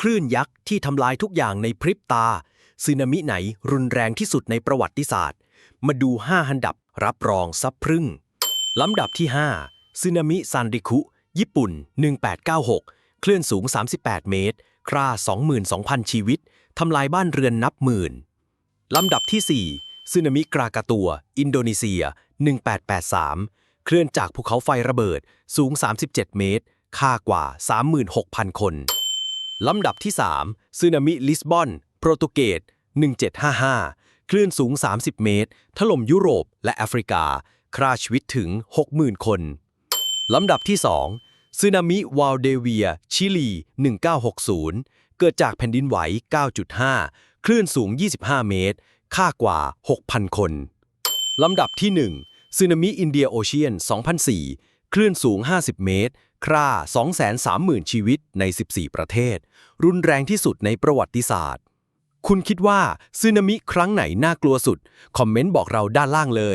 คลื่นยักษ์ที่ทำลายทุกอย่างในพริบตาสึนามิไหนรุนแรงที่สุดในประวัติศาสตร์ มาดู 5 อันดับรับรองซับพรึ่งลำดับที่ 5สึนามิซันริคุ ญี่ปุ่น 1896 เคลื่อนสูง 38 เมตร คร่า 22,000 ชีวิต ทำลายบ้านเรือนนับหมื่นลำดับที่ 4สึนามิกรากาตัว อินโดนีเซีย 1883 เคลื่อนจากภูเขาไฟระเบิดสูง 37 เมตร ค่ากว่า 36,000 คน ลำดับที่3สึนามิลิสบอน โปรตุเกส 1755 คลื่นสูง 30 เมตร ถล่มยุโรปและแอฟริกาฆ่าชีวิตถึง 60,000 คน ลำดับที่2สึนามิวาลเดเวีย ชิลี 1960 เกิดจากแผ่นดินไหว 9.5 คลื่นสูง 25 เมตร ค่ากว่า 6,000 คน ลำดับที่1สึนามิอินเดียโอเชียน 2004 คลื่นสูง 50 เมตร คร่า 230,000 ชีวิตใน 14 ประเทศ รุนแรงที่สุดในประวัติศาสตร์ คุณคิดว่าสึนามิครั้งไหนน่ากลัวสุด คอมเมนต์บอกเราด้านล่างเลย